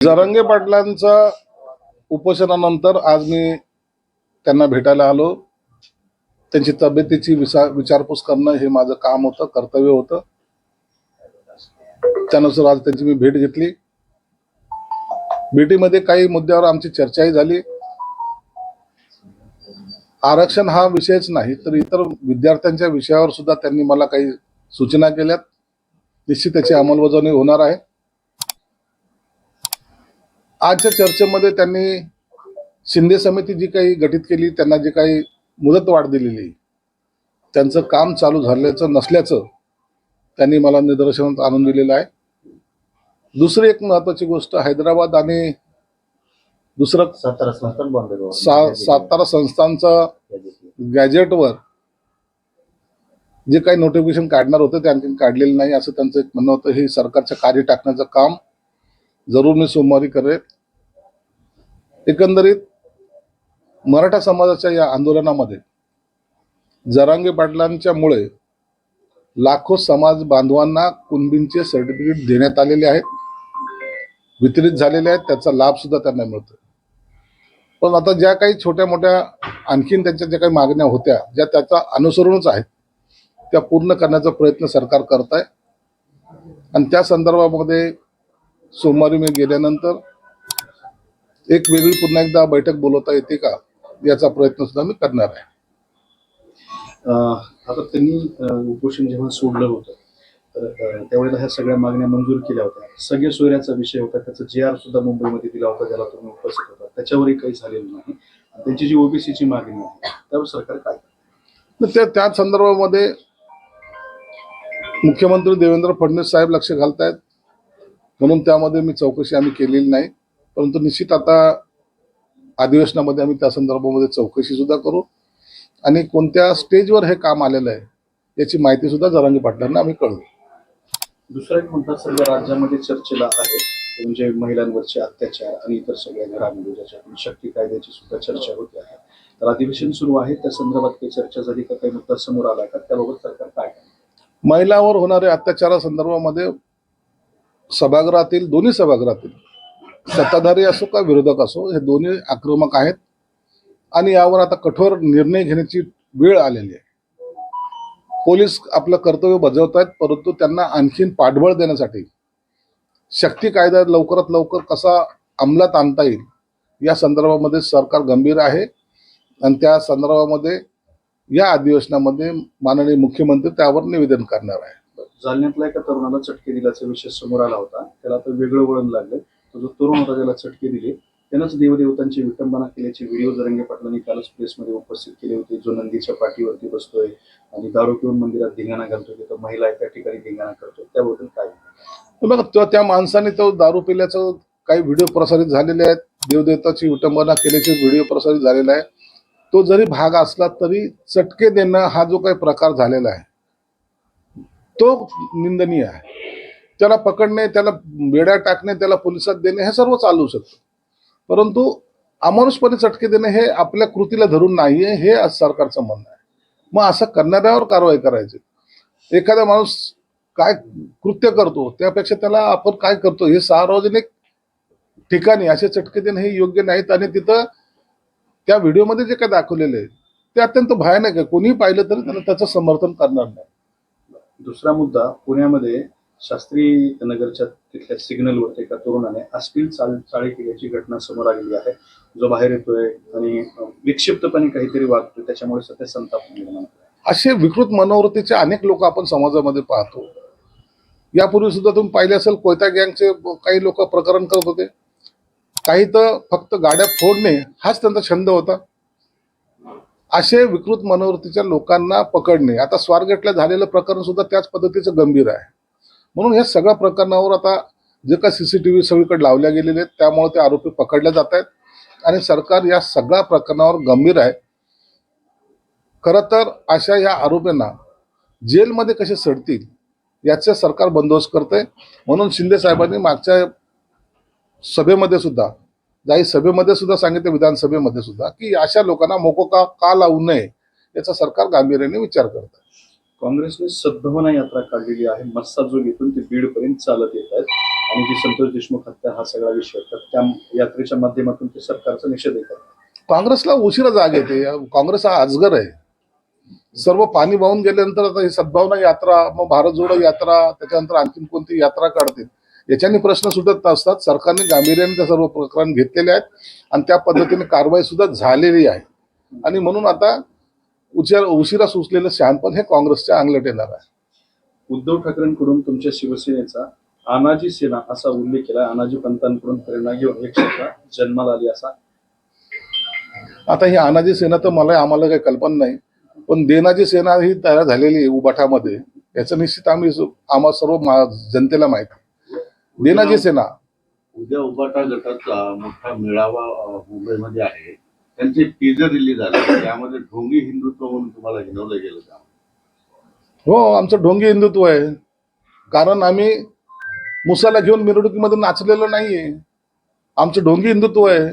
जरंगे पाटलांचा उपोषणानंतर आज मी त्यांना भेटायला आलो. त्यांची तब्येतीची विसा विचारपूस करणं हे माझं काम होतं कर्तव्य होतं. त्यानुसार आज त्यांची मी भेट घेतली. भेटीमध्ये काही मुद्द्यावर आमची चर्चाही झाली. आरक्षण हा विषयच नाही तर इतर विद्यार्थ्यांच्या विषयावर सुद्धा त्यांनी मला काही सूचना केल्यात. निश्चित त्याची अंमलबजावणी होणार आहे. आजच्या चर्चेमध्ये त्यांनी शिंदे समिती जी काही गठीत केली त्यांना जी काही मुदतवाढ दिलेली त्यांचं काम चालू झाल्याचं नसल्याचं त्यांनी मला निदर्शनात आणून दिलेलं आहे. दुसरी एक महत्वाची गोष्ट हैदराबाद आणि दुसरं सातारा संस्थान बॉम्बे सा सातारा संस्थांचं गॅजेटवर जे काही नोटिफिकेशन काढणार होतं ते आणखी काढलेलं नाही असं त्यांचं एक म्हणणं होतं. हे सरकारच्या कार्य टाकण्याचं काम जरूर मी सोमवारी करेन एकंदरीत मराठा समाजाच्या या आंदोलनामध्ये जरांगे पाटलांच्यामुळे लाखो समाज बांधवांना कुणबींचे सर्टिफिकेट देण्यात आलेले आहेत. वितरित झालेले आहेत. त्याचा लाभ सुद्धा त्यांना मिळतो पण आता ज्या काही छोट्या मोठ्या आणखीन त्यांच्या ज्या काही मागण्या होत्या ज्या त्याचा अनुसरूनच आहेत त्या पूर्ण करण्याचा प्रयत्न सरकार करत आहे. आणि त्या संदर्भामध्ये सोमवारी मी गेल्यानंतर एक वेगळी पुन्हा एकदा बैठक बोलवता येते का याचा प्रयत्न सुद्धा मी करणार आहे. आता त्यांनी उपोषण जेव्हा सोडलं होतं तर त्यावेळेला ह्या सगळ्या मागण्या मंजूर केल्या होत्या. सगळे सोयऱ्याचा विषय होता त्याचा जे आर सुद्धा मुंबईमध्ये दिला होता त्याला तुम्ही उपस्थित होता. त्याच्यावरही काही झालेलं नाही. त्यांची जी ओबीसीची मागणी आहे त्यावर सरकार काय त्या त्या संदर्भामध्ये मुख्यमंत्री देवेंद्र फडणवीस साहेब लक्ष घालतायत. म्हणून त्यामध्ये मी चौकशी आम्ही केलेली नाही. परंतु निश्चित आता अधिवेशनामध्ये आम्ही त्या संदर्भामध्ये चौकशी सुद्धा करू. आणि कोणत्या स्टेजवर हे काम आलेलं आहे याची माहिती सुद्धा जरांगी पाटलांना आम्ही कळवू. दुसरा एक मुद्दा सध्या राज्यामध्ये चर्चेला आहे. म्हणजे महिलांवरचे अत्याचार आणि इतर सगळ्या घरामध्ये ज्याच्यातून शक्ती कायद्याची सुद्धा चर्चा होते आहे. तर अधिवेशन सुरू आहे त्या संदर्भात काही चर्चा झाली का काही मुद्दा समोर आला का त्याबाबत सरकार काय? महिलांवर होणाऱ्या अत्याचारासंदर्भामध्ये सभागृहातील दोन्ही सभागृहातील सत्ताधारी असो का विरोधक असो हे दोन्ही आक्रमक आहेत. आणि यावर आता कठोर निर्णय घेण्याची वेळ आलेली आहे. पोलीस आपलं कर्तव्य बजावत आहेत परंतु त्यांना आणखीन पाठबळ देण्यासाठी शक्ती कायदा लवकरात लवकर कसा अंमलात आणता येईल या संदर्भामध्ये सरकार गंभीर आहे. आणि त्या संदर्भामध्ये या अधिवेशनामध्ये माननीय मुख्यमंत्री त्यावर निवेदन करणार आहे. जालन्यातल्या एका तरुणाला चटके दिल्याचा विषय समोर आला होता. त्याला आता वेगळं वळण लागलं तो जो तरुण होता त्याला चटके दिले. त्यानंच देवदेवतांची विटंबना केल्याचे व्हिडिओ जरंगे पाटलांनी कालच प्रेसमध्ये उपस्थित केले होते. जो नंदीच्या पाठीवरती बसतोय आणि दारू पिऊन मंदिरात धिंगाणा घालतोय तर महिला एका ठिकाणी धिंगाणा करतो त्याबद्दल काय बघा त्या त्या माणसाने तो दारू पिल्याचं काही व्हिडिओ प्रसारित झालेले आहेत. देवदेवताची विटंबना केल्याचे व्हिडिओ प्रसारित झालेला आहे. तो जरी भाग असला तरी चटके देणं हा जो काही प्रकार झालेला आहे. तो निंदनीय आहे. त्याला पकडणे त्याला वेड्या टाकणे त्याला पोलिसात देणे हे सर्व चालू शकतं. परंतु अमानुषपणे चटके देणे हे आपल्या कृतीला धरून नाही आहे हे आज सरकारचं म्हणणं आहे. मग असं करणाऱ्यावर कारवाई करायची. एखादा माणूस काय कृत्य करतो त्यापेक्षा त्याला आपण काय करतो हे सार्वजनिक ठिकाणी असे चटके देणं हे योग्य नाहीत. आणि तिथं त्या व्हिडिओमध्ये जे काय दाखवलेले आहे ते अत्यंत भयानक आहे. कोणीही पाहिलं तरी त्याला त्याचं समर्थन करणार नाही. दुसरा मुद्दा पुण्यामध्ये शास्त्री नगरच्या तिथल्या सिग्नलवरती एका तरुणाने अश्लील चाल चाळी केल्याची घटना समोर आलेली आहे. जो बाहेर येतोय आणि विक्षिप्तपणे काहीतरी वागतोय त्याच्यामुळे सध्या संताप निर्माण असे विकृत मनोवृत्तीचे अनेक लोक आपण समाजामध्ये पाहतो. यापूर्वी सुद्धा तुम्ही पाहिले असेल कोयता गँगचे काही लोक प्रकरण करत होते. काही तर फक्त गाड्या फोडणे हाच त्यांचा छंद होता. असे विकृत मनोवृत्तीच्या लोकांना पकडणे. आता स्वारगेटला झालेलं प्रकरण सुद्धा त्याच पद्धतीचं गंभीर आहे. म्हणून या सगळ्या प्रकरणावर आता जे काही व्ही सगळीकडे लावल्या गेलेले आहेत त्यामुळे ते आरोपी पकडले जात आहेत. आणि सरकार या सगळ्या प्रकरणावर गंभीर आहे. खरं तर अशा या आरोपींना जेलमध्ये कसे सडतील याचा सरकार बंदोबस्त करते म्हणून शिंदे साहेबांनी मागच्या सभेमध्ये सुद्धा जाहीर सभेमध्ये सुद्धा सांगितलं विधानसभेमध्ये सुद्धा की अशा लोकांना मोकोका का लावू नये याचा सरकार गांभीर्याने विचार करत आहे. काँग्रेसने सद्भावना यात्रा काढलेली आहे. मस्साजोग इथून ते बीड पर्यंत चालत येत आहेत. आणि जी संतोष देशमुख हत्या हा सगळा विषय तर त्या यात्रेच्या माध्यमातून ते सरकारचा निषेध करतात काँग्रेसला उशिरा जाग येते. काँग्रेस हा अजगर आहे. सर्व पाणी वाहून गेल्यानंतर आता ही सद्भावना यात्रा मग भारत जोडो यात्रा त्याच्यानंतर आणखीन कोणती यात्रा काढतील? याच्याने प्रश्न सुटत नसतात सरकारने गांभीर्याने त्या सर्व प्रकरण घेतलेले आहेत आणि त्या पद्धतीने कारवाई सुद्धा झालेली आहे. आणि म्हणून आता उशिरा उशिरा सुचलेलं शहाणपण हे काँग्रेसच्या अंगलट येणार आहे. उद्धव ठाकरेंकडून तुमच्या शिवसेनेचा अनाजी सेना असा उल्लेख केला. अनाजी पंतांकडून प्रेरणा घेऊन एक जन्माला आली असा. आता ही अनाजी सेना तर मला आम्हाला काही कल्पना नाही. पण देनाची सेना ही तयार झालेली आहे उबाठामध्ये. याचं निश्चित आम्ही सु- आम्हा सर्व जनतेला माहिती देनाची सेना. उद्या उबाटा गटाचा मोठा मेळावा मुंबईमध्ये आहे. त्यांचे टीजर रिलीज झाले. त्यामध्ये ढोंगी हिंदुत्व म्हणून तुम्हाला हिनवलं गेलं का? हो आमचं ढोंगी हिंदुत्व आहे. कारण आम्ही मुसाला घेऊन मिरवणुकीमध्ये नाचलेलो नाहीये. आमचं ढोंगी हिंदुत्व आहे.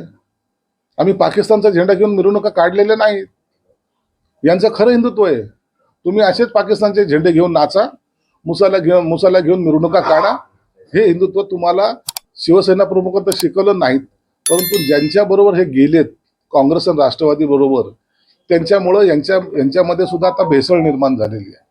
आम्ही पाकिस्तानचा झेंडा घेऊन मिरवणुका काढलेल्या नाहीत. यांचं खरं हिंदुत्व आहे. तुम्ही असेच पाकिस्तानचे झेंडे घेऊन नाचा. मुसाला घेऊन मुसाला घेऊन मिरवणुका काढा. हे हिंदुत्व तुम्हाला शिवसेना प्रमुखांना तर शिकवलं नाहीत. परंतु ज्यांच्या बरोबर हे गेलेत काँग्रेस आणि राष्ट्रवादी बरोबर त्यांच्यामुळं यांच्या यांच्यामध्ये सुद्धा आता भेसळ निर्माण झालेली आहे.